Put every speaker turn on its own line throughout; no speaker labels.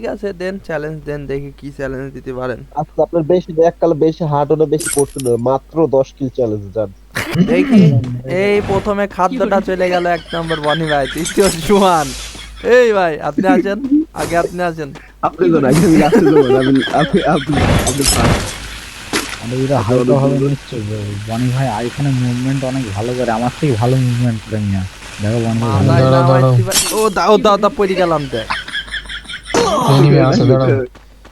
ঠিক আছে দেন চ্যালেঞ্জ দেন দেখি কি চ্যালেঞ্জ দিতে পারেন।
আচ্ছা আপনার বেশি এককালে বেশি হার্ড হলে বেশি করতে না মাত্র দশ কিল চ্যালেঞ্জ যান
দেখি এই প্রথমে খাদ্যটা চলে গেল এক নম্বর বনি ভাই তৃতীয় সুমান এই ভাই আপনি আছেন আগে আপনি আছেন
আপনি তো আগে আমি লাস্টে যাব আমি আপনি আপনি আপনি
আমাদের এটা হালকা ভাবে নিশ্চয় বনি ভাই আইফোনে মুভমেন্ট অনেক ভালো করে আমার থেকে ভালো মুভমেন্ট করে নিয়ে দেখো বনি ভাই।
ও দাও দাও দা দা পড়ে গেলাম তে
এনিমি আছে দাঁড়াও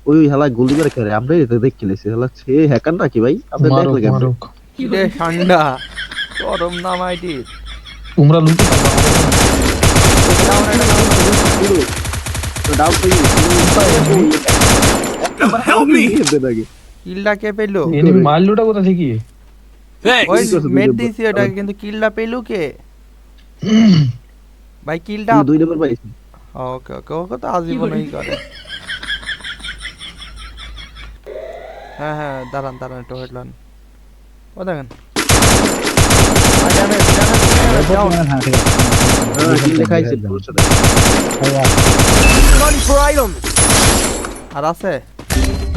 ওই হেলা গুলি করে খেলে আমরা এটা দেখ খেলেছি হেলা সে হ্যাকার নাকি ভাই আপনি
মারুক
দেখলে কেমন
মারুক
কি রে ঠান্ডা গরম নামাইটি
তোমরা লুটে
ডাউন হেল্প মি নাকি
কিলটা কে পেলো
এনিমি মাল লুটা কোথা থেকে
ওই
কি করছে
মেট
দুই
দিছি ওটা কিন্তু কিলটা পেলো কে ভাই কিলটা
দুই নম্বর পাইছি
ওকে ওকে ওকে তো আজীবনই করে। হ্যাঁ হ্যাঁ দাঁড়ান দাঁড়ান একটু হেডলান ও দেখেন। আর আছে।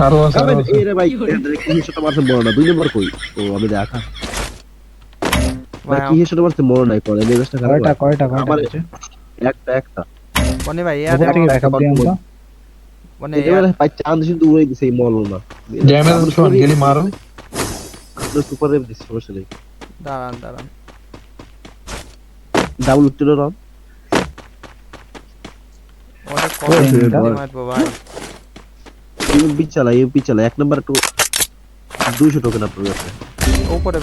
আরও ভাই কি মারছে না? দুই নম্বর কই? ও আমি দেখা। ভাই
ভাই,
কি হিসেবে মারছে মরো নাই করে মেজাজটা খারাপ
কয়টা কয়টা কয়টা আছে
একটা একটা।
বনি ভাই
কোথা
এয়ার
ব্যাকআপ দিয়ে আমতো
মানে
একেবারে ভাই চাঁদ শুধু উড়ে দিছে এই মরলো না
ড্যামেজ শোন গেলি মারো।
সুপার রেপ দিছে সমস্যা নেই।
দাঁড়ান দাঁড়ান।
ডাবল
অনেক কম দিয়ে
দাঁড়ান।
মারবো ভাই?
ইউপি চালা ইউপি চালা এক নাম্বার একটু দুইশো টোকেন আপনার কাছে।
উপরে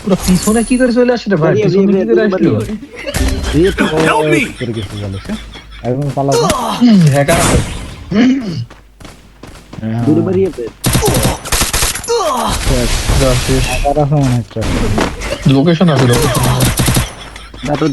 পুরো পিছনে কি করে চলে আসছে ভাই? পিছনে কি করে আসলো?
একদম পালাবো
হ্যাকার
দুই নাম্বার
যা শেষ
টাকার আছে। মনে হচ্ছে
লোকেশন আছে লোকেশন
তারপর